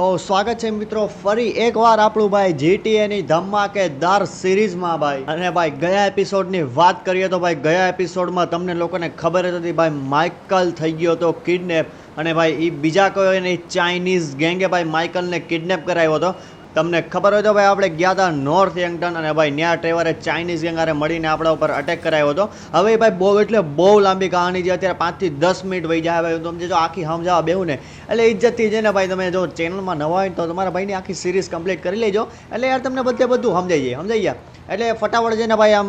તો સ્વાગત છે મિત્રો, ફરી એકવાર આપણું ભાઈ જીટીએની ધમાકેદાર સિરીઝમાં ભાઈ. અને ભાઈ, ગયા એપિસોડની વાત કરીએ તો ભાઈ, ગયા એપિસોડમાં તમને લોકોને ખબર જ હતી ભાઈ, માઇકલ થઈ ગયો હતો કિડનેપ. અને ભાઈ એ બીજા કોઈ નહીં ચાઇનીઝ ગેંગે ભાઈ, માઇકલને કિડનેપ કરાવ્યો હતો. તમને ખબર હોય તો ભાઈ આપણે ગયા હતા નોર્થ યંગટન અને ભાઈ ન્યા ટ્રેવરે ચાઇનીઝ ગેંગારે મળીને આપણા ઉપર અટેક કરાવ્યો હતો. હવે ભાઈ બહુ એટલે બહુ લાંબી કહાની છે. અત્યારે પાંચથી દસ મિનિટ વહી જાય. ભાઈ તમે જો આખી સમજાવવા બેહું ને. એટલે ઇજ્જતથી છે ને ભાઈ તમે જો ચેનલમાં નવા હોય તો તમારા ભાઈની આખી સિરીઝ કમ્પ્લીટ કરી લેજો. એટલે યાર તમને બધે બધું સમજાઈ જાય. સમજાઈ એટલે ફટાફટ છે ને ભાઈ આમ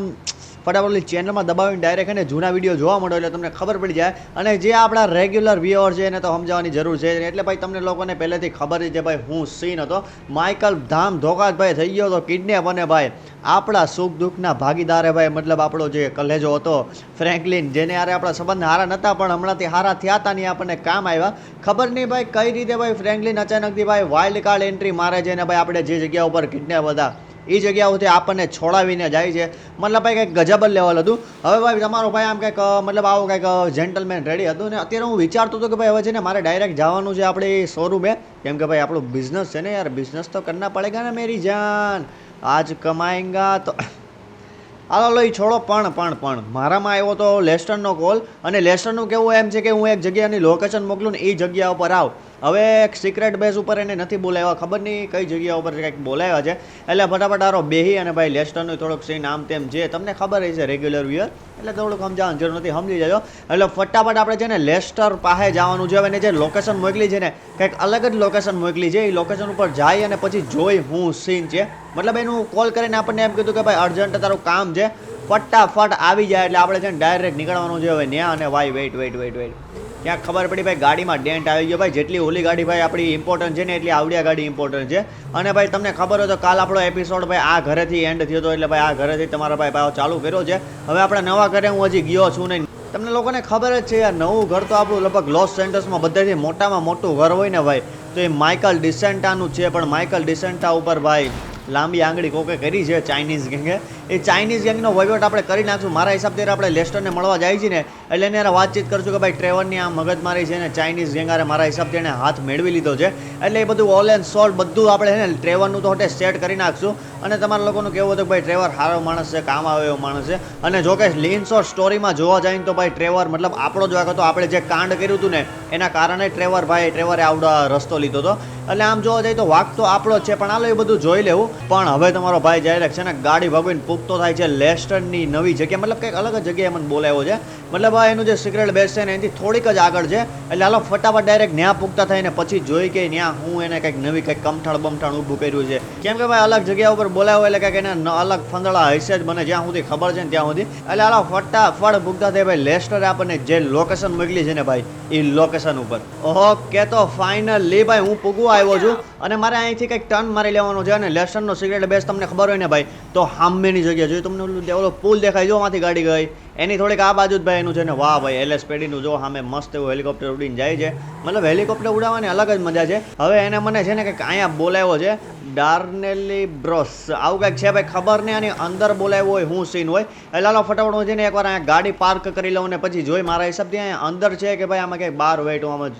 ફટાફટ ચેનલમાં દબાવીને ડાયરેક્ટ એને જૂના વીડિયો જોવા મળો એટલે તમને ખબર પડી જાય. અને જે આપણા રેગ્યુલર વ્યુઅર છે એને તો સમજાવવાની જરૂર છે. એટલે ભાઈ તમને લોકોને પહેલેથી ખબર છે ભાઈ હું સીન હતો. માઇકલ ધામ ધોકાતભાઈ થઈ ગયો હતો કિડનેપ અને ભાઈ આપણા સુખ દુઃખના ભાગીદારે ભાઈ મતલબ આપણો જે કલેજો હતો ફ્રેન્કલિન જેને યારે આપણા સંબંધ હારા નહોતા પણ હમણાંથી હારા થયા હતા ને આપણને કામ આવ્યા. ખબર નહીં ભાઈ કઈ રીતે ભાઈ ફ્રેન્કલિન અચાનકથી ભાઈ વાઇલ્ડ કાર્ડ એન્ટ્રી મારે છે ને ભાઈ આપણે જે જગ્યા ઉપર કિડનેપ હતા એ જગ્યાઓથી આપણને છોડાવીને જાય છે. મતલબ ભાઈ કંઈક ગજબ જ લેવલ હતું. હવે ભાઈ તમારો ભાઈ આમ કંઈક મતલબ આવું કંઈક જેન્ટલમેન રેડી હતું ને અત્યારે હું વિચારતો હતો કે ભાઈ હવે છે ને મારે ડાયરેક્ટ જવાનું છે આપણે શોરૂમે કેમ કે ભાઈ આપણું બિઝનેસ છે ને યાર બિઝનેસ તો કરના પડેગા ને મેરી જાન. આજ કમાએંગા તો હાલો લો છોડો. પણ પણ પણ, મારામાં આવ્યો તો લેસ્ટરનો કોલ અને લેસ્ટરનું કેવું એમ છે કે હું એક જગ્યાની લોકેશન મોકલું ને એ જગ્યા ઉપર આવ. હવે એક સિક્રેટ બેઝ ઉપર એને નથી બોલાવ્યા. ખબર નહીં કઈ જગ્યા ઉપર કંઈક બોલાવ્યા છે. એટલે ફટાફટ આરો બેહી અને ભાઈ લેસ્ટરનું થોડુંક સીન આમ તેમ જે તમને ખબર હશે રેગ્યુલર વ્યૂઅર એટલે થોડુંક સમજાવવાની જરૂર નથી, સમજી જજો. એટલે ફટાફટ આપણે છે ને લેસ્ટર પાસે જવાનું છે. એને જે લોકેશન મોકલી છે ને, કંઈક અલગ જ લોકેશન મોકલી છે. એ લોકેશન ઉપર જાય અને પછી જોઈ હું સીન છે. મતલબ એનું કોલ કરીને આપણને એમ કીધું કે ભાઈ અર્જન્ટ તારું કામ છે. ફટાફટ આવી જાય એટલે આપણે છે ને ડાયરેક્ટ નીકળવાનું છે. હવે ન્યા અને Y wait wait wait wait ત્યાં ખબર પડી ભાઈ, ગાડીમાં ડેન્ટ આવી ગયો ભાઈ, જેટલી ઓલી ગાડી ભાઈ આપણી ઇમ્પોર્ટન્ટ છે ને, એટલી આવડિયા ગાડી ઇમ્પોર્ટન્ટ છે. અને ભાઈ, તમને ખબર હોય તો કાલ આપણો એપિસોડ ભાઈ, આ ઘરેથી એન્ડ થયો હતો એટલે ભાઈ, આ ઘરેથી તમારા ભાઈ ભાવ ચાલુ કર્યો છે. હવે આપણે નવા ઘરે હું હજી ગયો છું નહીં. તમને લોકોને ખબર જ છે યાર, નવું ઘર તો આપણું લગભગ લોસ સેન્ટર્સમાં બધાથી મોટામાં મોટું ઘર હોય ને ભાઈ, તો એ માઇકલ ડિસેન્ટાનું છે. પણ માઇકલ ડિસેન્ટા ઉપર ભાઈ, લાંબી આંગળી કોકે કરી છે ચાઇનીઝ ગેંગે એ ચાઇનીઝ ગેંગનો વહીવટ આપણે કરી નાખશું. મારા હિસાબથી આપણે લેસ્ટરને મળવા જાય છે ને, એટલે એને વાતચીત કરશું કે ભાઈ ટ્રેવરની આ મગજમારી છે ને ચાઇનીઝ ગેંગારે મારા હિસાબથી એને હાથ મેળવી લીધો છે. એટલે એ બધું ઓલ એન્ડ સોલ્ટ બધું આપણે છે ને ટ્રેવરનું તો હોટે સેટ કરી નાખશું. અને તમારા લોકોનું કહેવું હતું કે ભાઈ ટ્રેવર સારો માણસ છે, કામ આવે એવો માણસ છે. અને જો કે લીન શોર્ટ સ્ટોરીમાં જોવા જાય તો ભાઈ ટ્રેવર મતલબ આપણો જ હતો. આપણે જે કાંડ કર્યું હતું ને, એના કારણે ટ્રેવર ભાઈ ટ્રેવરે આવડો રસ્તો લીધો હતો. એટલે આમ જોવા જાય તો વાક તો આપણો છે, પણ હાલો એ બધું જોઈ લેવું. પણ હવે તમારો ભાઈ જાય છે ને, ગાડી ભગવીને પૂગતો થાય છે. લેસ્ટરની નવી જગ્યા મતલબ કંઈક અલગ જગ્યાએ મને બોલાવ્યો છે. મતલબ આ એનું જે સિક્રેટ બેસ છે ને એનાથી થોડીક જ આગળ છે. એટલે હાલો, ફટાફટ ડાયરેક્ટ ન્યા પૂગતા થાય ને પછી જોઈ કે ન્યા હું એને કંઈક નવી કંઈક કમઠાણ બમઠાણ ઊભું કર્યું છે. કેમ કે ભાઈ અલગ જગ્યા ઉપર બોલાવ્યો એટલે કંઈક એને અલગ ફંદડા હશે જ મને જ્યાં સુધી ખબર છે ને ત્યાં સુધી. એટલે હાલો, ફટાફટ ભૂગતા થાય ભાઈ, લેસ્ટરે આપણને જે લોકેશન મોકલી છે ને ભાઈ, એ લોકેશન ઉપર. ઓકે, તો ફાઇનલી ભાઈ હું પૂગવા આવ્યો છું અને મારે અહીંથી કંઈક ટર્ન મારી લેવાનો છે અને લેસનનો સિગરેટ બેસ તમને ખબર હોય ને ભાઈ, તો હામેની જગ્યા જોઈએ તમને પુલ દેખાય જો માંથી ગાડી ગઈ. એની થોડીક આ બાજુ જ ભાઈ એનું છે ને વાહ ભાઈ, એલએસ પેડીનું જો સામે મસ્ત એવું હેલિકોપ્ટર ઉડીને જાય છે. મતલબ હેલિકોપ્ટર ઉડાવવાની અલગ જ મજા છે. હવે એને મને છે ને કંઈક અહીંયા બોલાવ્યો છે, ડાર્નેલી બ્રોસ. આવું કંઈક છે ભાઈ, ખબર નહીં આની અંદર બોલાવ્યો હોય, હું સીન હોય. એટલે હાલો ફટાફટ હું છે ને એકવાર અહીંયા ગાડી પાર્ક કરી લઉં ને પછી જોઈ મારા હિસાબથી અહીંયા અંદર છે કે ભાઈ આમાં કંઈક બહાર વેટ આમાં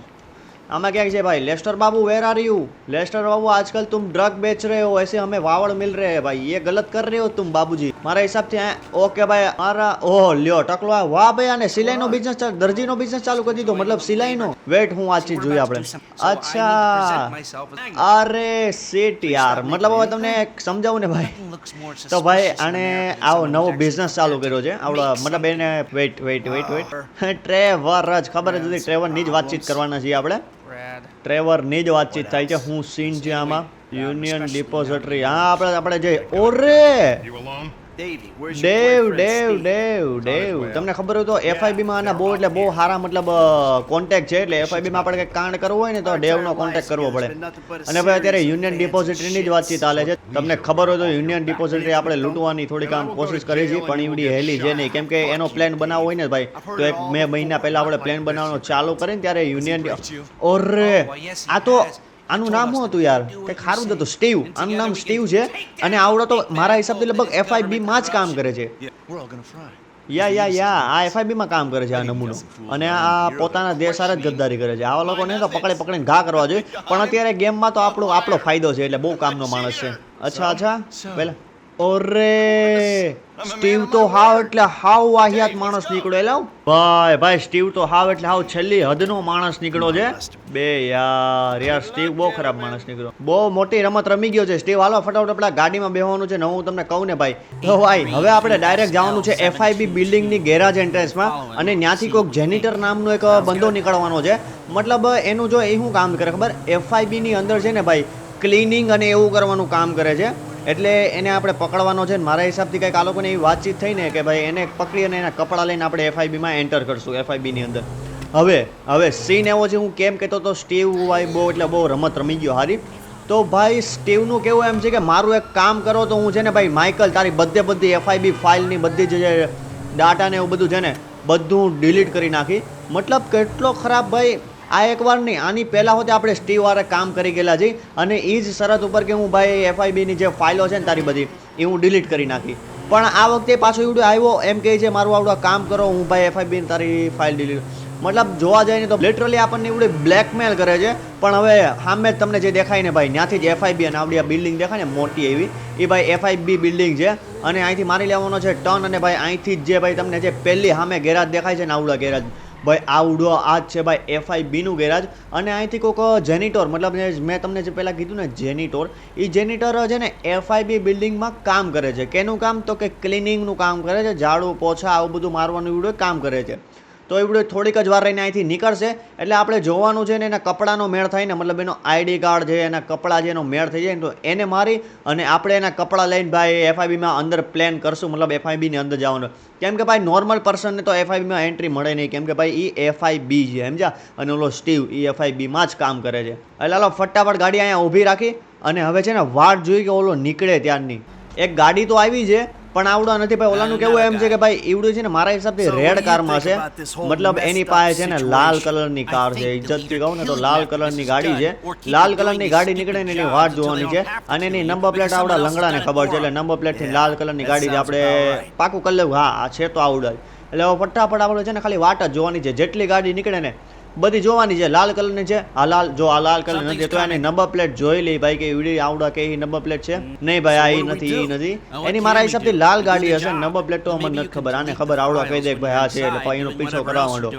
આમાં क्या है भाई Lester Babu where are you Lester बाबू आजकल तुम ड्रग बेच रहे हो ऐसे हमें वावड़ मिल रहे हैं भाई ये गलत कर रहे हो तुम बाबूजी મારા હિસાબથી આ ઓકે ભાઈ મારા ઓહો લ્યો ટકલો આ વાહ ભાઈ આને સિલાઈનો બિઝનેસ દરજીનો બિઝનેસ ચાલુ કરી દીધો મતલબ સિલાઈનો વેટ હું વાતચીત જોઈ આપણે અચ્છા અરે સીટ યાર મતલબ હવે તમને એક સમજાવું ને ભાઈ તો ભાઈ આને આવો નવો બિઝનેસ ચાલુ કર્યો છે આવડો મતલબ એને wait wait wait wait Trevor જ ખબર જ હતી ટ્રેવરની જ વાતચીત કરવાના છીએ આપણે ટ્રેવરની જ વાતચીત થાય છે. હું સિન્જિયામાં યુનિયન ડિપોઝિટરી. હા આપણે આપણે જે ઓરે? ડેવ ડેવ ડેવ ડેવ તમને ખબર હોય તો એફઆઈબી માં આના બહુ એટલે બહુ સારા મતલબ કોન્ટેક્ટ છે એટલે એફઆઈબી માં આપણે કંઈક કાંડ કરવું હોય ને તો ડેવનો કોન્ટેક્ટ કરવો પડે. અને ભાઈ અત્યારે યુનિયન ડિપોઝિટરીની જ વાતચીત ચાલે છે. તમને ખબર હોય તો યુનિયન ડિપોઝિટરી આપણે લૂંટવાની થોડીક આમ કોશિશ કરી છે પણ એવડી હેલી છે નહીં. કેમ કે એનો પ્લાન બનાવવો હોય ને ભાઈ તો એક બે મહિના પહેલા આપણે પ્લાન બનાવવાનો ચાલુ કરીને ત્યારે યુનિયન ઓરે આ તો આનું નામ શું હતું યાર? કંઈક સારું જ હતું. સ્ટીવ આનું નામ સ્ટીવ છે. અને આવડો તો મારા હિસાબથી લગભગ એફઆઈબી માં જ કામ કરે છે. યા યા યા. આ એફઆઈબી માં કામ કરે છે આ નમૂનો. અને આ પોતાના દેશ હારે જ ગદ્દારી કરે છે. આવા લોકોને તો પકડે પકડીને ઘા કરવા જોઈએ. પણ અત્યારે ગેમમાં તો આપણો આપણો ફાયદો છે એટલે બહુ કામનો માણસ છે. અચ્છા અચ્છા. પેલા ઓરે સ્ટીવ તો હાવ એટલે હાવ વાહિયાત માણસ નીકળ્યો એટલે. ભાઈ ભાઈ સ્ટીવ તો હાવ એટલે હાવ છેલ્લી હદનો માણસ નીકળ્યો છે. બે યાર યાર સ્ટીવ બહુ ખરાબ માણસ નીકળ્યો. બહુ મોટી રમત રમી ગયો છે. સ્ટીવ હાલો ફટાફટ આપણા ગાડીમાં બેહવાનું છે. ને હું તમને કહું ને ભાઈ. તો ભાઈ હવે આપણે ડાયરેક્ટ જવાનું છે એફઆઈબી બિલ્ડિંગની ગેરાજ એન્ટ્રન્સમાં. અને ત્યાંથી કોઈક જેનિટર નામનો એક બંદો નીકળવાનો છે. મતલબ એનું જો એ શું કામ કરે ખબર? એફઆઈબી ની અંદર છે ને ભાઈ ક્લિનિંગ અને એવું કરવાનું કામ કરે છે. એટલે એને આપણે પકડવાનો છે મારા હિસાબથી કંઈક આ લોકોને એવી વાતચીત થઈ ને કે ભાઈ એને પકડી અને એના કપડાં લઈને આપણે એફઆઈબીમાં એન્ટર કરશું એફઆઈબીની અંદર. હવે હવે સીન એવો છે, હું કેમ કહેતો હતો સ્ટીવ ભાઈ બહુ એટલે બહુ રમત રમી ગયો હારી. તો ભાઈ સ્ટીવનું કેવું એમ છે કે મારું એક કામ કરો તો હું છે ને ભાઈ માઇકલ તારી બધે બધી એફઆઈબી ફાઇલની બધી જે ડાટા ને એવું બધું છે ને બધું ડિલીટ કરી નાખી. મતલબ કેટલો ખરાબ ભાઈ આ એકવાર નહીં, આની પહેલાં હોતે આપણે સ્ટીવ વારે કામ કરી ગયેલા છીએ અને એ જ શરત ઉપર કે હું ભાઈ એફઆઈબીની જે ફાઇલો છે ને તારી બધી એ હું ડિલીટ કરી નાખી. પણ આ વખતે પાછો એવું આવ્યો, એમ કહે છે, મારું આવડું કામ કરો, હું ભાઈ એફઆઈબી તારી ફાઇલ ડિલીટ મતલબ જોવા જઈએ તો લિટરલી આપણને એવું બ્લેકમેલ કરે છે, પણ હવે સામે તમને જે દેખાય ને ભાઈ, ત્યાંથી જ એફઆઈબી અને આવડી આ બિલ્ડિંગ દેખાય ને મોટી એવી એ ભાઈ એફઆઈબી બિલ્ડિંગ છે અને અહીંથી મારી લેવાનો છે ટર્ન અને ભાઈ અહીંથી જ જે ભાઈ તમને જે પહેલી સામે ગેરાજ દેખાય છે ને આવડા ગેરાજ ભાઈ આવડો આ જ છે ભાઈ એફઆઈ બીનું ગેરાજ. અને અહીંથી કોઈક જેનિટોર, મતલબ મેં તમને જે પહેલાં કીધું ને, જેનિટોર એ જેનિટર છે ને, એફઆઈબી બિલ્ડિંગમાં કામ કરે છે. કેનું કામ? તો કે ક્લિનિંગનું કામ કરે છે, ઝાડુ, પોછા, આવું બધું મારવાનું એવડું કામ કરે છે. તો એવડું થોડીક જ વાર રહીને અહીંથી નીકળશે. એટલે આપણે જોવાનું છે ને એના કપડાનો મેળ થાય મતલબ એનો આઈડી કાર્ડ છે, એના કપડાં છે, એનો મેળ થઈ જાય તો એને મારી અને આપણે એના કપડાં લઈને ભાઈ એફઆઈબીમાં અંદર પ્લાન કરશું, મતલબ એફઆઈબીની અંદર જવાનું. કેમ કે ભાઈ નોર્મલ પર્સનને તો એફઆઈબીમાં એન્ટ્રી મળે નહીં. કેમ કે ભાઈ એ એફઆઈબી છે, સમજ્યા? અને ઓલો સ્ટીવ એ એફઆઈબીમાં જ કામ કરે છે. એટલે હાલો, ફટાફટ ગાડી અહીંયા ઊભી રાખી અને હવે છે ને વાટ જોઈ કે ઓલો નીકળે ત્યારની. એક ગાડી તો આવી છે પણ આવડો નથી. ભાઈ ઓલાનું કેવું એમ છે કે ભાઈ એવડું છે ને મારા હિસાબથી રેડ કારમાં છે. મતલબ એની પાસે છે ને લાલ કલરની કાર છે. ઇજ્જતથી કહું ને તો લાલ કલરની ગાડી છે. લાલ કલરની ગાડી નીકળે ને એની વાટ જોવાની છે. અને એની નંબર પ્લેટ આવડા લંગડાને ખબર છે. એટલે નંબર પ્લેટથી લાલ કલરની ગાડી આપણે પાકું કરી લેવું. હા આ છે તો આવડે એટલે ફટાફટ આપણે છે ને ખાલી વાટ જ જોવાની છે. જેટલી ગાડી નીકળે ને બધી જોવાની છે લાલ કલરની છે. આ લાલ જો આ લાલ કલર નથી તો એની નંબર પ્લેટ જોઈ લે ભાઈ કે ઈવડી આવડા કે નંબર પ્લેટ છે? નહીં ભાઈ આ નથી એ નથી. એની મારા હિસાબથી લાલ ગાડી હશે નંબર પ્લેટ તો અમને નથી ખબર. આને ખબર આવડા કહી દે ભાઈ આ છે એટલે ભાઈ એનો પીછો કરવા માંડો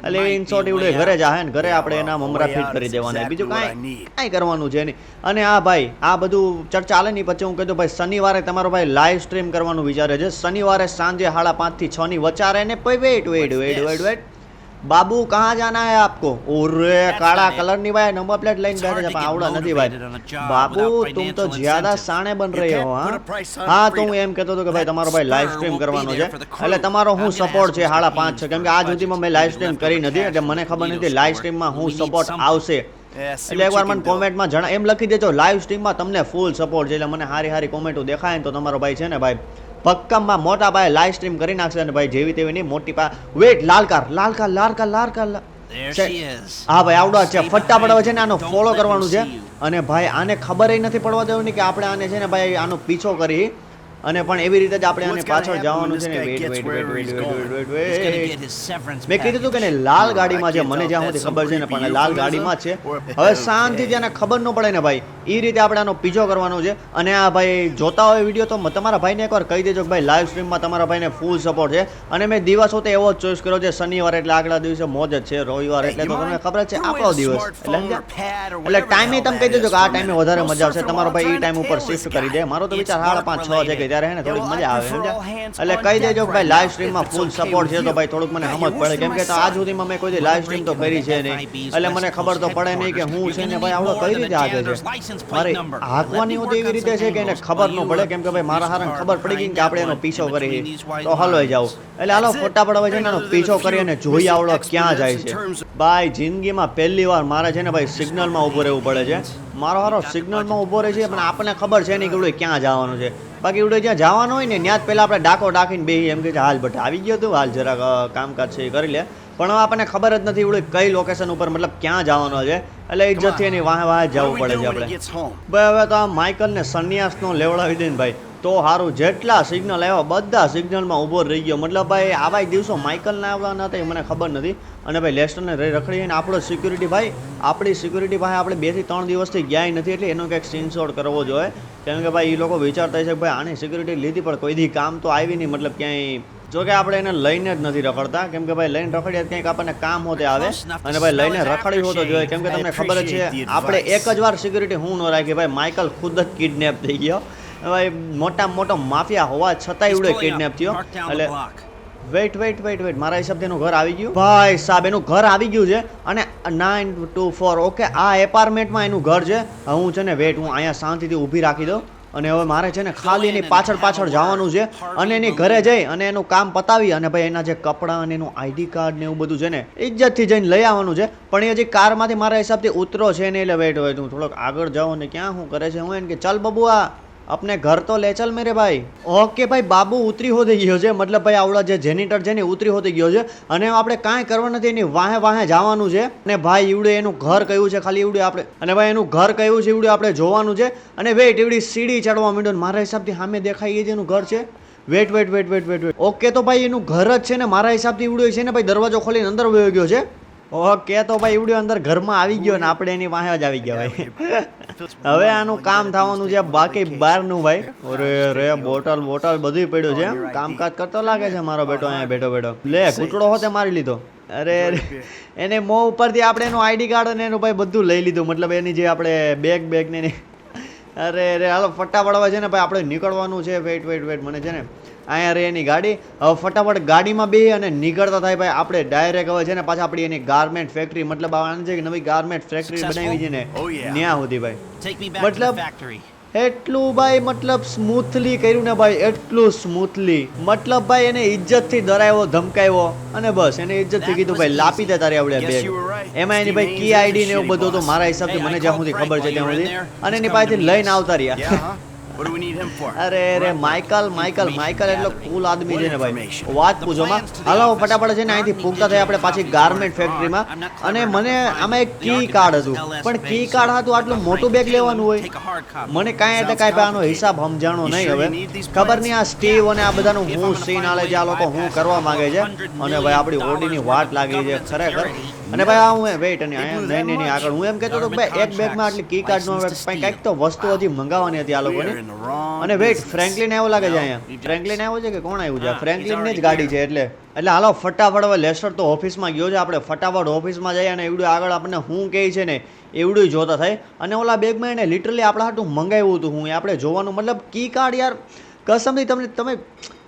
એટલે ઇન શોર્ટ ઈવડે ઘરે જાહે ને ઘરે આપણે એના મમરા ફિટ કરી દેવાના. બીજું કાંઈ કાંઈ કરવાનું છે નહીં. અને આ ભાઈ આ બધું ચર્ચા ચાલે નહીં પછી હું કહેતો ભાઈ શનિવારે તમારો ભાઈ લાઈવ સ્ટ્રીમ કરવાનું વિચારે છે. શનિવારે સાંજે સાડા પાંચથી છ ની વચારે ને પછી wait wait wait wait wait Babu કહા જાના હે આપકો? ઓરે કાળા કલરની ભાઈ નંબર પ્લેટ લઈને બેઠા છે આવડા નથી ભાઈ. બાબુ તું તો જ્યાદા સાણે બન રહી હો? હા હા તો હું એમ કહેતો હતો કે ભાઈ તમારો ભાઈ લાઈવ સ્ટ્રીમ કરવાનો છે. એટલે તમારો હું સપોર્ટ છે હાડા પાંચ છે. કેમ કે આજ સુધીમાં મેં લાઈવ સ્ટ્રીમ કરી નથી એટલે મને ખબર નથી લાઈવ સ્ટ્રીમમાં હું સપોર્ટ આવશે. એટલે એકવાર મને કોમેન્ટમાં જણા એમ લખી દેજો લાઈવ સ્ટ્રીમમાં તમને ફૂલ સપોર્ટ છે. એટલે મને હારી હારી કોમેન્ટો દેખાય ને તો તમારો ભાઈ છે ને ભાઈ ભક્કમમાં મોટા ભાઈ લાઈવ સ્ટ્રીમ કરી નાખશે અને ભાઈ જેવી તેવી નહીં મોટી પા વેટ લાલકાર લાલકાર લાલકાર લાલકાર. હા ભાઈ આવડો છે ફટાફટ હવે છે ને આનો ફોલો કરવાનું છે. અને ભાઈ આને ખબર નથી પડવા દેવાની કે આપણે આને છે ને ભાઈ આનો પીછો કરી. અને પણ એવી રીતે જ આપણે આને પાછળ જવાનું છે ને? Wait wait wait wait wait wait મેં કીધું હતું કે ને લાલ ગાડીમાં છે મને જ્યાં સુધી ખબર છે ને પણ લાલ ગાડીમાં છે. હવે શાંતિથી. આને ખબર ન પડે ને ભાઈ. એ રીતે આપણે આનો પીજો કરવાનો છે. અને આ ભાઈ જોતા હોય વીડિયો તો તમારા ભાઈને એકવાર કહી દેજો કે ભાઈ લાઈવ સ્ટ્રીમમાં તમારા ભાઈને ફૂલ સપોર્ટ છે. અને મેં દિવસો તો એવો જ ચોઈસ કર્યો છે, શનિવાર એટલે આગલા દિવસે મોજ જ છે, રવિવાર એટલે તો તમને ખબર છે આપણો દિવસ. એટલે ટાઈમે તમે કહી દેજો કે આ ટાઈમે વધારે મજા આવશે. તમારો ભાઈ એ ટાઈમ ઉપર શિફ્ટ કરી દે. મારો તો વિચાર સાડા પાંચ, છ છે કે ત્યારે હે ને, થોડીક મજા આવે એટલે કહી દેજો કે ભાઈ લાઈવ સ્ટ્રીમમાં ફૂલ સપોર્ટ છે તો ભાઈ થોડુંક મને સમજ પડે. કેમ કે આજ સુધીમાં મેં કોઈ લાઈવ સ્ટ્રીમ તો કરી છે નહીં. એટલે મને ખબર તો પડે નહીં કે હું છે ને ભાઈ, આવડો કઈ રીતે હાકે છે? મારે હાંકવાની હોતી એવી રીતે છે કે એને ખબર ન પડે કેમ કે ભાઈ મારા હારણ ખબર પડી ગઈ કે આપણે એનો પીછો કરી તો હલવાઈ જાવ એટલે હાલો ફટાફટ હવે છે ને એનો પીછો કરી અને જોઈ આવડો ક્યાં જાય છે. ભાઈ જિંદગીમાં પહેલી વાર મારે છે ને ભાઈ સિગ્નલમાં ઊભો રહેવું પડે છે. મારો હારો સિગ્નલમાં ઊભો રહે છે પણ આપણને ખબર છે નહીં કે ઉડે ક્યાં જવાનું છે. બાકી ઉડે જ્યાં જવાનું હોય ને ત્યાં જ પહેલાં આપણે ડાકો ડાકીને બે એમ કે હાલ બટ આવી ગયો તું હાલ જરાક કામકાજ છે એ કરી લે. પણ હવે આપણને ખબર જ નથી એવું કઈ લોકેશન ઉપર મતલબ ક્યાં જવાનો છે. એટલે ઇજ્જતથી એની વાહે વાહે જવું પડે છે આપણે. ભાઈ હવે તો આ માઇકલને સંન્યાસનો લેવડાવી દઈને ભાઈ તો સારું જેટલા સિગ્નલ આવ્યા બધા સિગ્નલમાં ઊભો રહી ગયો. મતલબ ભાઈ આવા દિવસો માઇકલના આવવા નતા એ મને ખબર નથી. અને ભાઈ લેસ્ટરને રખડી અને આપણો સિક્યુરિટી ભાઈ આપણી સિક્યુરિટી ભાઈ આપણે બેથી ત્રણ દિવસથી ગયા નથી એટલે એનો કંઈક સ્ક્રીનશોટ કરવો જોઈએ. કેમ કે ભાઈ એ લોકો વિચારતા છે ભાઈ આની સિક્યુરિટી લીધી પણ કોઈ દી કામ તો આવી નહીં મતલબ ક્યાંય જો કે આપણે એને લઈને જ નથી રખડતા. કેમ કે ભાઈ લઈને રખડીએ કંઈક આપણને કામ હોતે આવે. અને ભાઈ લઈને રખડી હોતો જોઈએ. કેમ કે તમને ખબર જ છે આપણે એક જ વાર સિક્યુરિટી હું ન રાખી ભાઈ માઇકલ ખુદ જ કિડનેપ થઈ ગયો. ભાઈ મોટા મોટો માફિયા હોવા છતાંય એવડે કિડનેપ થયો. એટલે વેઇટ વેઇટ વેઇટ વેઇટ મારા હિસાબથી એનું ઘર આવી ગયું. ભાઈ સાહેબ એનું ઘર આવી ગયું છે. અને નાઇન ટુ ફોર ઓકે આ એપાર્ટમેન્ટમાં એનું ઘર છે. હું છે ને વેઇટ હું અહીંયા શાંતિથી ઊભી રાખી દઉં. અને હવે મારે છે ને ખાલી એની પાછળ પાછળ જવાનું છે અને એની ઘરે જઈ અને એનું કામ પતાવી અને ભાઈ એના જે કપડાં અને એનું આઈડી કાર્ડ ને એવું બધું છે ને ઇજ્જતથી જઈને લઈ આવવાનું છે. પણ એ હજી કારમાંથી મારા હિસાબથી ઉતરો છે ને એટલે વેટ હોય હું થોડોક આગળ જાઉં ને ક્યાં શું કરે છે હું એને કે ચાલ બબુઆ अपने घर तो ले चल मेरे भाई ઓકે ભાઈ બાબુ ઉતરી હોતી ગયો છે મતલબ ભાઈ આવડા જે જેનિટર છે ને એ ઉતરી હોતી ગયો છે અને આપણે કાંઈ કરવા નથી એની વાહે વાહે જવાનું છે અને ભાઈ એવડે એનું ઘર કયું છે ખાલી એવડે આપણે અને ભાઈ એનું ઘર કયું છે એવડે આપણે જોવાનું છે અને વેઇટ એવડી સીડી ચડવા માંડ્યો ને મારા હિસાબથી સામે દેખાય એ જ એનું ઘર છે wait wait wait wait wait wait okay તો ભાઈ એનું ઘર જ છે ને મારા હિસાબથી એવડું છે ને ભાઈ દરવાજો ખોલીને અંદર વયો ગયો છે ઓકે તો ભાઈ એવડ્યો અંદર ઘરમાં આવી ગયો ને આપણે એની વાહે જ આવી ગયા ભાઈ. હવે આનું કામ થવાનું છે. બાકી બહારનું ભાઈ. અરે રે બોટલ બોટલ બધું પડ્યું છે. એમ. કામકાજ કરતો લાગે છે મારો બેટો અહીંયા બેઠો બેઠો. લે કૂટડો હોતે મારી લીધો. અરે એને મોં ઉપરથી આપણે એનું આઈડી કાર્ડ અને એનું ભાઈ બધું લઈ લીધું. મતલબ એની જે આપણે બેગ બેગ ને એની. અરે અરે હાલો ફટાફટ છે ને ભાઈ આપણે નીકળવાનું છે. વેઇટ વેઇટ વેઇટ મને છે ને અહીંયા રહી એની ગાડી. હવે ફટાફટ ગાડીમાં બે અને નીકળતા થાય ભાઈ. આપણે ડાયરેક્ટ હવે છે ને પાછા આપણી એની ગાર્મેન્ટ ફેક્ટરી મતલબ આને છે કે નવી ગાર્મેન્ટ ફેક્ટરી બનાવી છે ને Oh, ત્યાં સુધી ભાઈ. મતલબ એટલું ભાઈ મતલબ સ્મૂથલી કર્યું ને ભાઈ એટલું સ્મૂથલી મતલબ ભાઈ એને ઇજ્જતથી ડરાવ્યો ધમકાવ્યો અને બસ એને ઇજ્જતથી કીધું ભાઈ લાપી દે તારે આવડે બેગ. એમાં એની ભાઈ કી આઈડી ને એવું બધું હતું મારા હિસાબથી મને જ્યાં સુધી ખબર છે ત્યાં સુધી. અને એની પાસેથી લઈને આવતા રહ્યા. અરે અરે માઇકલ માઇકલ માઇકલ એટલો કુલ આદમી છે ને ભાઈ. વાત પૂછો માં હાલો ફટાફટ છે ને અહીંથી પૂગતા થઈ આપણે પાછી ગાર્મેન્ટ ફેક્ટરીમાં અને મને આમાં એક કી કાર્ડ હતું. પણ કી કાર્ડ હતું આટલું મોટું બેગ લેવાનું હોય. મને કાંઈ એટલે કાંઈ આનો હિસાબ સમજાણો નહીં હવે. ખબર નહીં આ સ્ટીવ અને આ બધાનું હું સીન આલે છે આ લોકો હું કરવા માંગે છે. અને ભાઈ આપણી ઓડીની વાટ લાગી છે ખરેખર. અને ભાઈ આ હું વેઇટ અને નહીં નહીં આગળ. હું એમ કહેતો હતો કે ભાઈ એક બેગમાં આટલી કી કાર્ડ નો કંઈક તો વસ્તુ હજી મંગાવવાની હતી આ લોકોની અને વેઇટ. ફ્રેન્કલિન આવ્યો લાગે છે અહીંયા? ફ્રેન્કલિન આવ્યો છે કે કોણ આવ્યું છે? ફ્રેન્કલિનની જ ગાડી છે એટલે. એટલે હાલો ફટાફટ હવે લેસ્ટર તો ઓફિસમાં ગયો છે. આપણે ફટાફટ ઓફિસમાં જઈએ અને એવડું આગળ આપણને હું કહે છે ને એવડું જોતા થાય. અને ઓલા બેગમાં એને લિટરલી આપણા હાટું મંગાવ્યું હતું હું. આપણે જોવાનું મતલબ કી કાર્ડ યાર. કસમથી તમને તમે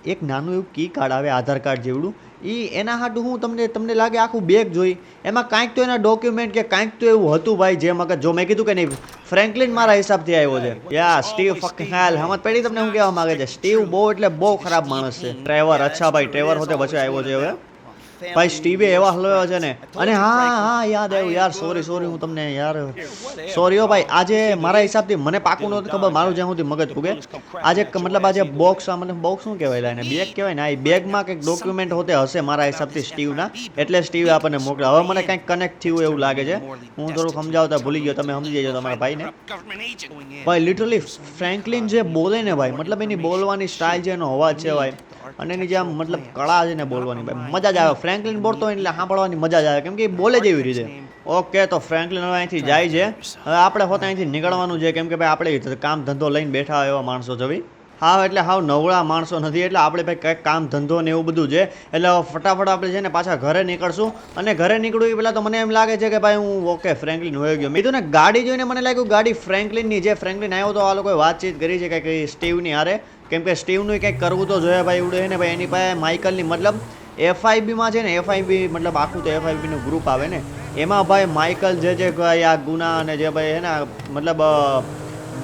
એક નાનું એવું કી કાર્ડ આવે આધાર કાર્ડ જેવડું. એ એના હાટું હું તમને તમને લાગે આખું બેગ જોઈ. એમાં કાંઈક તો એના ડોક્યુમેન્ટ કે કાંઈક તો એવું હતું ભાઈ જે મગજ જો મેં કીધું કે નહીં ફ્રેન્કલિન મારા હિસાબથી આવ્યો છે. યા સ્ટીવ હાલ. હમત પેઢી તમને હું કહેવા માગે છે સ્ટીવ બહુ એટલે બહુ ખરાબ માણસ છે. ટ્રેવર અચ્છા ભાઈ ટ્રેવર હોતે પછી આવ્યો છે હવે. ભાઈ સ્ટીવે એવા હલવ્યો છે ને? અને હા હા યાદ આવ્યું યાર સોરી સોરી હું તમને યાર સોરી હો ભાઈ આજે મારા હિસાબથી મને પાકું નહોતું ખબર મારું જ્યાં સુધી મગજ ફૂગે. આજે મતલબ આજે બોક્સ મતલબ બોક્સ શું કહેવાય? એને બેગ કહેવાય ને? આ બેગમાં કંઈક ડોક્યુમેન્ટ હોતે હશે મારા હિસાબથી સ્ટીવના એટલે સ્ટીવે આપણને મોકલ્યા હવે મને કંઈક કનેક્ટ થયું એવું લાગે છે. હું થોડું સમજાવતા ભૂલી ગયો. તમે સમજી જજો તમારા ભાઈને. ભાઈ લિટરલી ફ્રેન્કલિન જે બોલે ને ભાઈ મતલબ એની બોલવાની સ્ટાઇલ છે એનો અવાજ છે ભાઈ. અને એની જે આમ મતલબ કળા છે ને બોલવાની ભાઈ. મજા જ આવે. ફ્રેન્કલિન બોલતો હોય એટલે સાંભળવાની મજા જ આવે. કેમ કે એ બોલે જ એવી રીતે. ઓકે તો ફ્રેન્કલિન હવે અહીંથી જાય છે. હવે આપણે હોતા અહીંથી નીકળવાનું છે. કેમ કે ભાઈ આપણે કામ ધંધો લઈને બેઠા હોય એવા માણસો જવી હા, એટલે હાવ નવળા માણસો નથી. એટલે આપણે ભાઈ કંઈક કામ ધંધો ને એવું બધું છે. એટલે ફટાફટ આપણે છે ને પાછા ઘરે નીકળશું. અને ઘરે નીકળું એ પહેલાં તો મને એમ લાગે છે કે ભાઈ હું ઓકે ફ્રેન્કલિન હોઈ ગયો. મેં ને ગાડી જોઈને મને લાગ્યું ગાડી ફ્રેન્કલિનની જે ફ્રેન્કલિન આવ્યો તો આ લોકોએ વાતચીત કરી છે કંઈક સ્ટીવની હારે. કેમ કે સ્ટીવનું કંઈક કરવું તો જોઈએ ભાઈ ઉડે ને ભાઈ, એની પાસે માઇકલની મતલબ એફઆઈબીમાં છે ને, એફઆઈબી મતલબ આખું તો એફઆઈબીનું ગ્રુપ આવે ને, એમાં ભાઈ માઇકલ જે જે ભાઈ આ ગુના અને જે ભાઈ હે ને મતલબ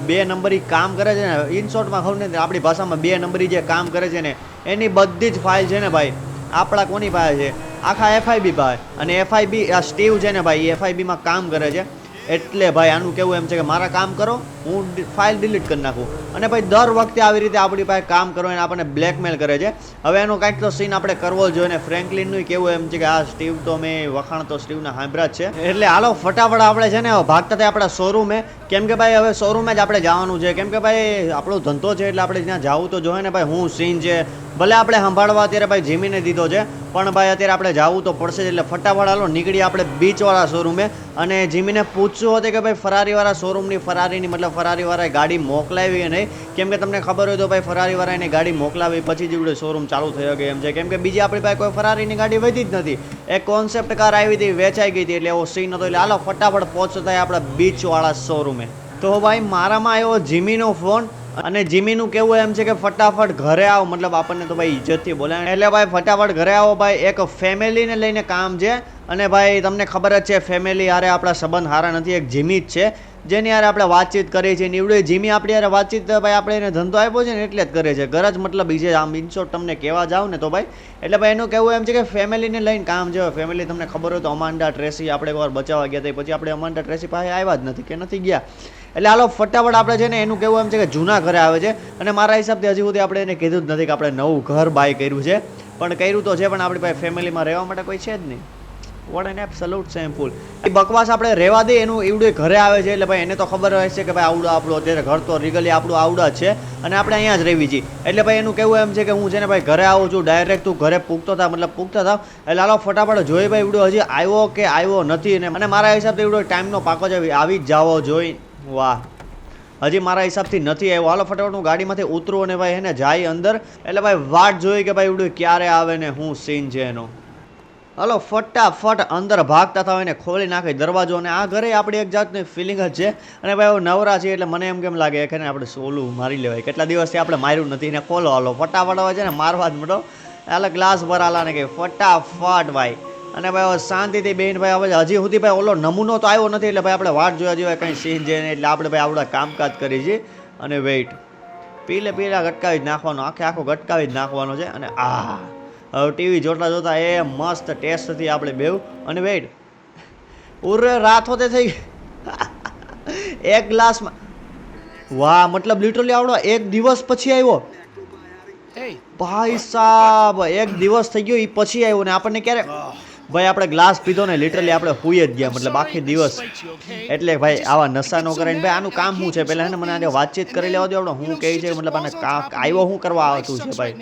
બે નંબરી કામ કરે છે ને ઇન શોર્ટમાં ખબર નથી, આપણી ભાષામાં બે નંબરી જે કામ કરે છે ને, એની બધી જ ફાઇલ છે ને ભાઈ, આપણા કોની પાસે છે? આખા એફઆઈબી પાસે. અને એફઆઈબી, આ સ્ટીવ છે ને ભાઈ એફઆઈબીમાં કામ કરે છે. એટલે ભાઈ આનું કેવું એમ છે કે મારા કામ કરો, હું ફાઇલ ડિલીટ કરી નાખું. અને ભાઈ દર વખતે આવી રીતે આપણી પાસે કામ કરો એને આપણને બ્લેકમેલ કરે છે. હવે એનો કાંઈક તો સીન આપણે કરવો જ જોઈએ ને ફ્રેન્કલિનનું કેવું એમ છે કે આ સ્ટીવ તો મેં વખાણ તો સ્ટીવના હાંભરા જ છે. એટલે હાલો, ફટાફટ આપણે છે ને ભાગતા થાય આપણા શોરૂમે કેમ કે ભાઈ હવે શોરૂમે જ આપણે જવાનું છે. કેમ કે ભાઈ આપણો ધંધો છે એટલે આપણે ત્યાં જવું તો જોઈએ ને ભાઈ હું સીન છે ભલે આપણે સંભાળવા અત્યારે ભાઈ જીમીને દીધો છે, પણ ભાઈ અત્યારે આપણે જવું તો પડશે એટલે ફટાફટ હાલો નીકળી આપણે બીચવાળા શોરૂમે અને જીમીને પૂછવું હતું કે ભાઈ ફરારીવાળા શોરૂમની ફરારીની મતલબ ફરારીવાળાએ ગાડી મોકલાવી નહીં? કેમ કે તમને ખબર હોય તો ભાઈ ફરારીવાળાને ગાડી મોકલાવી, પછી જ શોરૂમ ચાલુ થયો કે એમ છે. કેમ કે બીજી આપણી પાસે કોઈ ફરારીની ગાડી વધી જ નથી. એક કોન્સેપ્ટ કાર આવી હતી, વેચાઈ ગઈ હતી, એટલે એવો સીન હતો. એટલે હાલો, ફટાફટ પહોંચતા આપણા બીચવાળા શોરૂમે તો ભાઈ મારામાં આવ્યો જીમીનો ફોન અને જીમીનું કેવું એમ છે કે ફટાફટ ઘરે આવો. મતલબ આપણને તો ભાઈ ઇજ્જતથી બોલાય એટલે ભાઈ ફટાફટ ઘરે આવો ભાઈ. એક ફેમિલીને લઈને કામ છે. અને ભાઈ તમને ખબર જ છે, ફેમિલી હારે આપણા સંબંધ સારા નથી. એક જીમી જ છે. જેની યારે આપણે વાતચીત કરીએ છીએ. નીવડે જીમી આપણી યારે વાતચીત ભાઈ આપણે એને ધંધો આપ્યો છે ને એટલે જ કરે છે. ઘર જ મતલબ બીજે આમ ઇનશોર્ટ તમને કહેવા જાવ ને તો ભાઈ. એટલે ભાઈ એનું કહેવું એમ છે કે ફેમિલીને લઈને કામ છે. ફેમિલી તમને ખબર હોય તો અમાન્ડા ટ્રેસી આપણે એકવાર બચાવવા ગયા હતા. પછી આપણે અમાન્ડા ટ્રેસી પાસે આવ્યા જ નથી કે નથી ગયા. એટલે હાલો, ફટાફટ આપણે છે ને એનું કેવું એમ છે કે જૂના ઘરે આવે છે. અને મારા હિસાબથી હજી સુધી આપણે એને કીધું જ નથી કે આપણે નવું ઘર બાય કર્યું છે. પણ કર્યું તો છે, પણ આપણી પાસે ફેમિલીમાં રહેવા માટે કોઈ છે જ નહીં. વોટ એન સલુટ સેમ્પુલ એ બકવાસ આપણે રહેવા દઈએ એનું એવડું ઘરે આવે છે, એટલે ભાઈ એને તો ખબર હોય છે કે ભાઈ આવડું આપણું અત્યારે ઘર તો રીગલી આપણું આવડા છે. અને આપણે અહીંયા જ રહેવી છીએ. એટલે ભાઈ એનું કેવું એમ છે કે હું છે ને ભાઈ ઘરે આવું છું ડાયરેક્ટ તું ઘરે પૂગતો હતા મતલબ પૂગતા થાવ એટલે હાલો, ફટાફટ જોઈ ભાઈ એવડું હજી આવ્યો કે આવ્યો નથી. અને મારા હિસાબથી એવડો ટાઈમનો પાકો જ આવી- જ જાવો જોઈ વાહ. હજી મારા હિસાબથી નથી આવ્યો. હાલો ફટાફટ હું ગાડીમાંથી ઉતરું અને ભાઈ એને જાય અંદર. એટલે ભાઈ વાટ જોઈ કે ભાઈ એવડું ક્યારે આવે ને હું સીન છે એનો. હલો ફટાફટ અંદર ભાગતા થાવ એને ખોલી નાખે દરવાજો અને આ ઘરે આપણી એક જાતની ફિલિંગ જ છે. અને ભાઈ નવરા છે એટલે મને એમ કેમ લાગે કે આપણે સોલું મારી લેવાય. કેટલા દિવસથી આપણે માર્યું નથી ને ખોલો હાલો. ફટાફટ આવે છે ને મારવા જ મળો એટલે ગ્લાસ ભરાલા ને કે ફટાફટ ભાઈ. અને ભાઈ શાંતિથી બેન ભાઈ હવે હજી સુધી ભાઈ ઓલો નમૂનો તો આવ્યો નથી એટલે ભાઈ આપણે વાટ જોયા જોઈએ કંઈ સીન છે ને એટલે આપણે ભાઈ આપણે કામકાજ કરી છીએ અને વેઇટ પીલે પીલા ગટકાવી જ નાખવાનો આખે આખો ગટકાવી જ નાખવાનો છે. અને આ હવે ટીવી જોતા જોતા એ મસ્ત ટેસ્ટથી આપણે બેવ અને વેઇટ ઉરે રાત હોતે થઈ એક ગ્લાસમાં. વાહ મતલબ લિટરલી આવડો એક દિવસ પછી આવ્યો. ભાઈ સાહેબ એક દિવસ થઈ ગયો એ પછી આવ્યો ને આપણને ક્યારે? ભાઈ, આપણે ગ્લાસ પીધો ને લિટરલી આપણે હુઈ જ ગયા, મતલબ આખી દિવસ. એટલે ભાઈ, આવા નશા નો કરાય. ભાઈ, આનું કામ શું છે? પહેલા મને આને વાતચીત કરી લેવા દો આપણે. હું કહે છે, મતલબ આને આવ્યો હું કરવા આવતું છે, ભાઈ?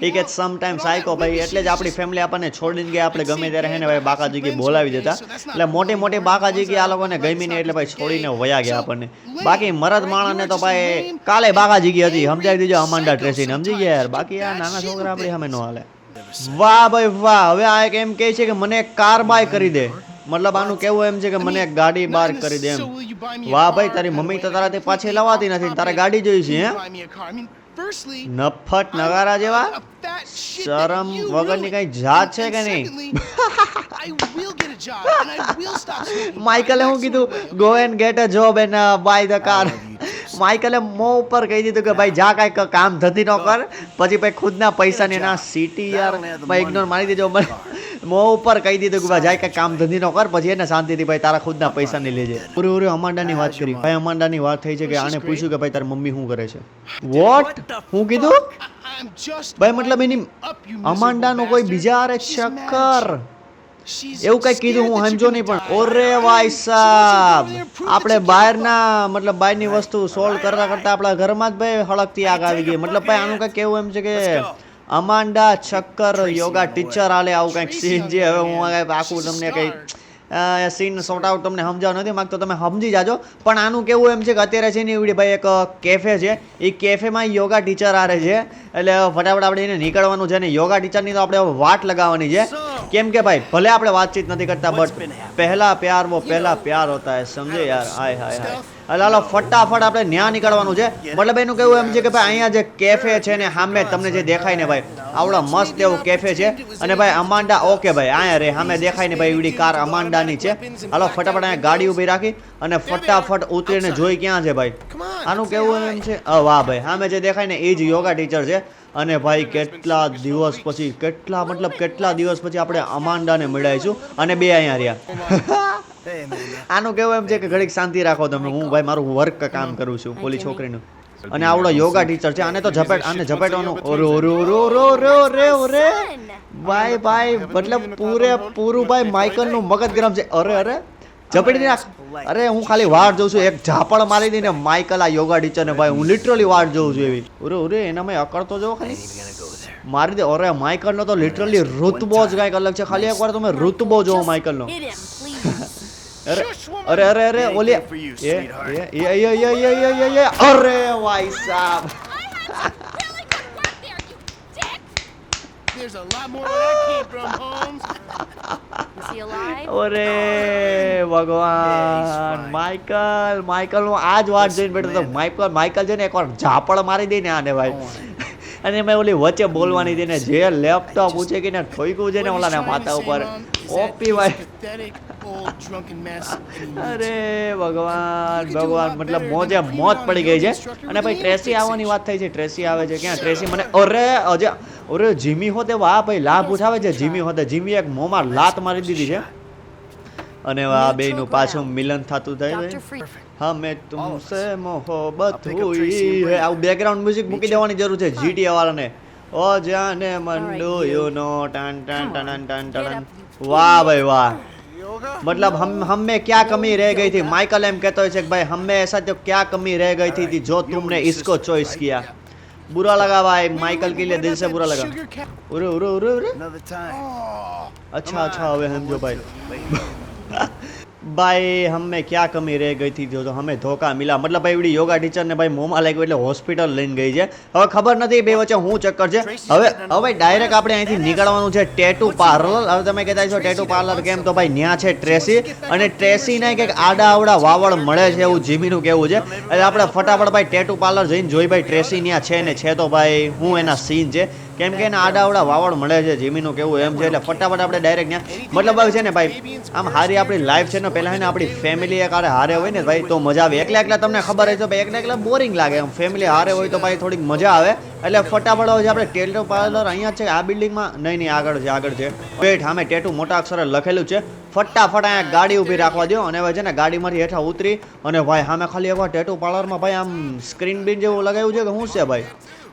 ઠીક છે સમટાઈમ સાયકો ભાઈ. એટલે જ આપણી ફેમિલી આપણને છોડીને ગયા. આપણે ગમે ત્યારે હે ને ભાઈ બાકાજી કી બોલાવી દેતા. એટલે મોટી મોટી બાકાજી કી આ લોકોને ગમી નહીં, એટલે ભાઈ છોડીને વયા ગયા આપણને. બાકી મરદ માણસને તો ભાઈ, કાલે બાકાજી કી હતી. સમજાવી દીજો, અમાંડા ટ્રેસીને. સમજી ગયા યાર? બાકી આ નાના છોકરા આપણી સામે ન હાલે. વાહ ભાઈ વાહ. હવે આ એક એમ કહે છે કે મને કાર બાય કરી દે. મતલબ આનું કેવું એમ છે કે મને એક ગાડી બાર કરી દે એમ. વાહ ભાઈ તારી મમ્મી તો તારાથી પાછી લવાતી નથી. તારે ગાડી જોઈ છે હે? નફટ નગારા જેવા? શરમ વગરની કઈ જાત છે કે નહીં? માઇકલે હું કીધું go and get a job and buy the car માઇકલે મો ઉપર કહી દીધું કે ભાઈ જા કઈ કામ ધંધી ન કર. પછી ભાઈ ખુદના પૈસા ને ના સિટી યાર ભાઈ ઇગ્નોર મારી દેજો મને મો ઉપર કહી દીધું કે ભાઈ જાય કાંઈક કામ ધંધી ન કર પછી એને શાંતિથી ભાઈ તારા ખુદના પૈસા ની લેજે. પૂરી પૂરી અમાંડાની વાત કરી. ભાઈ અમાંડાની વાત થઈ છે કે આને પૂછ્યું કે ભાઈ તારી મમ્મી શું કરે છે? વોટ હું કીધું? ભાઈ મતલબ એની અમાંડાનો કોઈ બીજા અરે ચક્કર એવું કઈ કીધું હું સમજો નહીં પણ. ઓરે ભાઈ સાહેબ આપણે બહારના મતલબ બહારની વસ્તુ સોલ્વ કરતા કરતા આપણા ઘરમાં જ ભાઈ હળકતી આગ આવી ગઈ. મતલબ ભાઈ આનું કઈ કેવું એમ છે કે અમાન્ડા છક્કર યોગા ટીચર આલે આવું કંઈક સીન જે હવે હું આખું તમને કંઈ સીન સોર્ટ આઉટ તમને સમજાવ નથી માગતો તમે સમજી જાજો. પણ આનું કેવું એમ છે કે અત્યારે છે ને એવડી ભાઈ એક કેફે છે. એ કેફેમાં યોગા ટીચર આરે છે. એટલે ફટાફટ આપણે એને નીકળવાનું છે ને યોગા ટીચરની તો આપણે વાટ લગાવવાની છે. કેમ કે ભાઈ ભલે આપણે વાતચીત નથી કરતા બટ પહેલા પ્યાર વો પહેલા પ્યાર હોતા હે સમજે યાર? હાય હાય હાય. હાલો ફટાફટ આપણે ન્યા નીકળવાનું છે. મતલબ એનું કેવું એમ છે કે ભાઈ અહીંયા જે કેફે છે ને સામે તમને જે દેખાય ને ભાઈ આવડો મસ્ત એવું કેફે છે. અને ભાઈ અમાન્ડા ઓકે ભાઈ અહીંયા રે સામે દેખાય ને ભાઈ એવડી કાર અમાન્ડાની છે. હાલો ફટાફટ અહીંયા ગાડી ઊભી રાખી અને ફટાફટ ઉતરીને જોઈ ક્યાં છે ભાઈ? આનું કેવું એમ છે? વાહ ભાઈ સામે જે દેખાય ને એ જ યોગા ટીચર છે. અને ભાઈ કેટલા દિવસ પછી કેટલા મતલબ કેટલા દિવસ પછી આપણે અમાન્ડાને મળાઈશું અને બે અહીંયા રહ્યા. આનું કેવું એમ છે કે ઘડીક શાંતિ રાખો તમે. હું ભાઈ મારું વર્ક કામ કરું છું પોલી છોકરીનું. અને આવડો યોગા ટીચર છે. આને તો ઝપેટ આને ઝપેટવાનું ઓરો ઓરો ઓરો ઓરો રો ઓરે ઓરે ભાઈ ભાઈ મતલબ પૂરે પૂરું ભાઈ માઇકલનું મગજ ગરમ છે. અરે અરે. ઝપેટી નાખ અરે હું ખાલી વાર જોઉં છું. એક ઝાપડ મારી દઈને માઇકલ આ યોગા ટીચર ને ભાઈ હું લિટરલી વાર જોઉં છું એવી. ઓરે ઓરે એના મેં અકળતો જો ખાલી. મારી દે અરે માઇકલ નો તો લિટરલી ઋતબો જ કાંઈક અલગ છે. ખાલી એકવાર તમે ઋતબો જોવો માઇકલ અરે અરે અરે ઓલી એ sweetheart. એ એ એ એ એ એ એ એ અરે ભાઈ સાહેબ! There's a lot more where that came from, Holmes. Is he alive? અરે ભગવાન. માઇકલ માઇકલ હું આ જ વાત જોઈને બેઠો તો માઇકલ માઇકલ છે ને એકવાર ઝાપડ મારી દઈને આને ભાઈ અને મેં ઓલી વચ્ચે બોલવાની દઈને જે લેપટોપ પૂછે કે ને ઠોક્યું છે ને ઓલાને માથા ઉપર ઓપી ભાઈ અરે ભગવાન ભગવાન મતલબ મોજે on પડી ગઈ છે. અને ભાઈ ટ્રેસી આવવાની વાત થઈ છે. ટ્રેસી આવે છે ક્યાં? ટ્રેસી મને અરે અજય અરે જીમી હોતે વાહ ભાઈ લાભ ઉઠાવે છે. જીમી હોતે જીમી એક મોંમાં લાત મારી દીધી છે. અને આ બેયનું પાછું મિલન થતું થાય. હમે તુમસે up હુઈ હે. આવું બેકગ્રાઉન્ડ મ્યુઝિક મૂકી દેવાની જરૂર છે. જીટીએ વાળાને. ઓ જાને મન ડુ યુ નો ટન ટન ટન ટન ટન. વાહ ભાઈ વાહ? मतलब हम हम में क्या कमी रह गई थी? माइकल एम कहते हो भाई हम में ऐसा तो क्या कमी रह गई थी जो तुमने इसको चॉइस किया? बुरा लगा भाई माइकल के लिए दिल से बुरा लगा। उरे उरे उरे उरे। अच्छा अच्छा हम जो भाई ભાઈ, હમે ક્યાં કમી રહી ગઈ થી જો હમે ધોકા મિલા. મતલબ ભાઈ, એવડી યોગા ટીચરને ભાઈ મોંમાં લાગ્યું એટલે હોસ્પિટલ લઈને ગઈ છે. હવે ખબર નથી બે વચ્ચે હું ચક્કર છે. હવે હવે ડાયરેક્ટ આપણે અહીંથી નીકળવાનું છે ટેટુ પાર્લર. હવે તમે કહેતા છો ટેટુ પાર્લર કેમ? તો ભાઈ, ન્યા છે ટ્રેસી. અને ટ્રેસી ને કંઈક આડા આવડા વાવડ મળે છે એવું જીમીનું કેવું છે. એટલે આપણે ફટાફટ ભાઈ ટેટુ પાર્લર જઈને જોઈ ભાઈ, ટ્રેસી ન્યા છે ને છે તો ભાઈ, હું એના સીન છે. કેમ કે એના આડા આવડા વાવડ મળે છે, જીમીનું કેવું એમ છે, એટલે ફટાફટ આપણે ડાયરેક્ટ ત્યાં મતલબ છે ને ભાઈ, આમ હારી આપણી લાઈફ છે ને, પહેલાં એને આપણી ફેમિલી એક હારે હારે હોય ને ભાઈ, તો મજા આવે. એકલા એકલા તમને ખબર હોય તો ભાઈ, એકલા એકલા બોરિંગ લાગે. આમ ફેમિલી હારે હોય તો ભાઈ થોડીક મજા આવે. એટલે ફટાફટ હોય જે આપણે ટેટુ પાર્લર અહીંયા છે, આ બિલ્ડિંગમાં નહીં નહીં, આગળ છે આગળ છે. પેટ સામે ટેટુ મોટા અક્ષરે લખેલું છે. ફટાફટ અહીંયા ગાડી ઊભી રાખવા દો અને હવે છે ને ગાડીમાંથી હેઠા ઉતરી. અને ભાઈ સામે ખાલી એવા ટેટુ પાર્લરમાં ભાઈ આમ સ્ક્રીન બીન જેવું લગાવ્યું છે કે શું છે ભાઈ?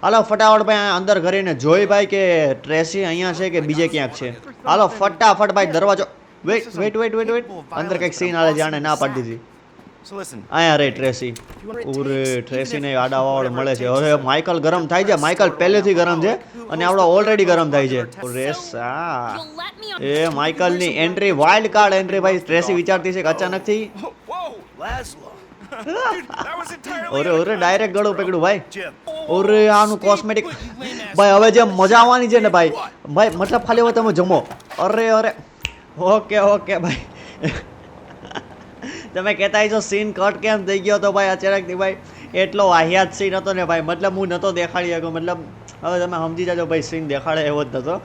હાલો, ફટાફટ ભાઈ અંદર ઘરીને જોઈ ભાઈ કે ટ્રેસી અહીંયા છે કે બીજે ક્યાંક છે? હાલો, ફટાફટ ભાઈ, દરવાજો wait wait wait wait wait અંદર કંઈક સીન આવે જાણે ના પાડી દીધી. અહીંયા રે ટ્રેસી. ઉરે, ટ્રેસીને આડાવાળ મળે છે. અરે માઇકલ ગરમ થાય છે. માઇકલ પહેલેથી ગરમ છે અને આવડો ઓલરેડી ગરમ થાય છે. ઓરે સા You'll let me એ માઇકલની એન્ટ્રી વાઇલ્ડ કાર્ડ એન્ટ્રી ભાઈ, ટ્રેસી વિચારતી છે કે અચાનકથી? ઓરે ઓરે ડાયરેક્ટ ગળું પકડ્યું ભાઈ. ઓરે આનું કોસ્મેટિક ભાઈ હવે જે મજા આવવાની છે ને ભાઈ. ભાઈ મતલબ ખાલી હવે તમે જમો. અરે અરે. ઓકે ઓકે ભાઈ. તમે કહેતા છો સીન કટ કેમ થઈ ગયો તો ભાઈ અચાનકથી ભાઈ? એટલો વાહિયાત સીન હતો ને ભાઈ. મતલબ હું નહોતો દેખાડી શક્યો મતલબ હવે તમે સમજી જાજો ભાઈ સીન દેખાડે એવો જ નહોતો.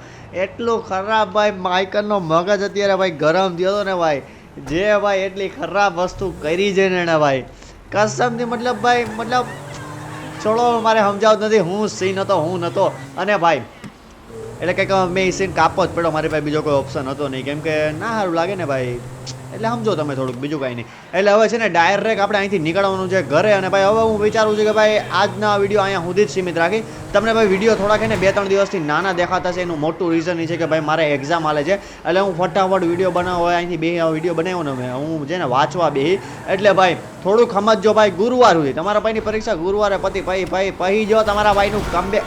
એટલું ખરાબ ભાઈ માઇકલનો મગજ અત્યારે ભાઈ ગરમ થયો હતો ને ભાઈ. જે ભાઈ એટલી ખરાબ વસ્તુ કરી છે ને એણે ભાઈ. કસમથી મતલબ ભાઈ, મતલબ છોડો મારે સમજાવતું નથી. હું સીન હતો, હું નહોતો અને ભાઈ, એટલે કંઈક મેં સીન કાપો જ પડ્યો. મારી પાસે બીજો કોઈ ઓપ્શન હતો નહીં. કેમ કે ના સારું લાગે ને ભાઈ. એટલે સમજો તમે થોડુંક, બીજું કાંઈ નહીં. એટલે હવે છે ને ડાયરેક્ટ આપણે અહીંથી નીકળવાનું છે ઘરે અને ભાઈ હવે હું વિચારું છું કે ભાઈ આજના વીડિયો અહીંયા સુધી જ સીમિત રાખી. તમને ભાઈ વીડિયો થોડાક ને બે ત્રણ દિવસથી નાના દેખાતા છે, એનું મોટું રીઝન એ છે કે ભાઈ મારે એક્ઝામ હાલે છે. એટલે હું ફટાફટ વીડિયો બનાવો હોય અહીંથી બે વીડિયો બનાવ્યો ને હું છે ને વાંચવા બે એટલે ભાઈ થોડુંક સમજો ભાઈ, ગુરુવાર સુધી. તમારા ભાઈની પરીક્ષા ગુરુવારે પતિ ભાઈ ભાઈ પહી જો તમારા ભાઈનું કમબેક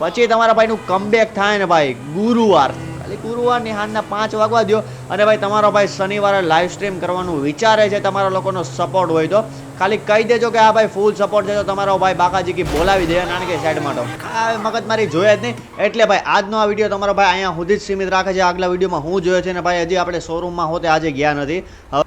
પછી તમારા ભાઈનું કમબેક થાય ને ભાઈ, ગુરુવાર. ખાલી ગુરુવારની હાંજના પાંચ વાગવા દો અને ભાઈ, તમારો ભાઈ શનિવારે લાઈવ સ્ટ્રીમ કરવાનું વિચારે છે, તમારા લોકોનો સપોર્ટ હોય તો. ખાલી કહી દેજો કે આ ભાઈ ફૂલ સપોર્ટ છે, તો તમારો ભાઈ બાકાજી કી બોલાવી દે નાનકે સાઈડ તો. આ મગજ મારી જોઈએ જ નહીં. એટલે ભાઈ, આજનો આ વીડિયો તમારો ભાઈ અહીંયા સુધી જ સીમિત રાખે છે. આગલા વિડીયોમાં હું જોયો છે ને ભાઈ, હજી આપણે શોરૂમમાં હોતે આજે ગયા નથી.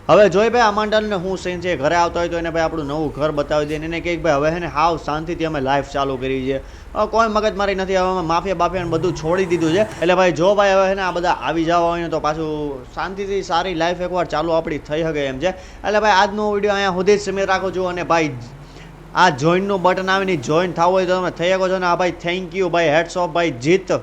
હવે- જોઈ ભાઈ આ મંડળને હું સીન છે ઘરે આવતો હોય તો એને ભાઈ આપણું નવું ઘર બતાવી દઈએ એને કંઈક ભાઈ, હવે એને હાવ શાંતિથી અમે લાઈફ ચાલુ કરી છે. કોઈ કોઈ મગજમારી નથી, હવે અમે માફિયા બાફિયા બધું છોડી દીધું છે. એટલે ભાઈ, જો ભાઈ હવે ને આ બધા આવી જવા હોય ને તો પાછું શાંતિથી સારી લાઈફ એકવાર ચાલુ આપણી થઈ શકે એમ છે. એટલે ભાઈ, આજનો વીડિયો અહીંયા સુધી જ સીમિત રાખું છો અને ભાઈ, આ જોઈનનું બટન આવીને જોઈન થવું હોય તો તમે થઈ શકો છો ને આ ભાઈ થેન્ક યુ ભાઈ હેડ્સ ઓફ ભાઈ, જીત.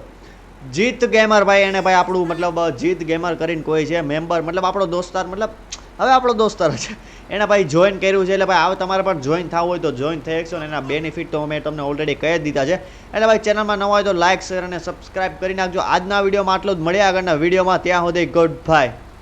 જીત ગેમર ભાઈ, એને ભાઈ આપણું મતલબ જીત ગેમર કરીને કોઈ છે મેમ્બર મતલબ આપણો દોસ્તાર, મતલબ, હવે આપણો દોસ્તાર છે. એને ભાઈ જોઈન કર્યું છે, એટલે ભાઈ હવે તમારે પણ જોઈન થવું હોય તો જોઈન થઈ શકશો ને એના બેનિફિટ તો મેં તમને ઓલરેડી કહી દીધા છે. એટલે ભાઈ ચેનલમાં નવા હોય તો લાઇક શેર અને સબસ્ક્રાઇબ કરી નાખજો. આજના વિડીયોમાં આટલું જ. મળ્યા આગળના વિડીયોમાં. ત્યાં સુધી ગુડ બાય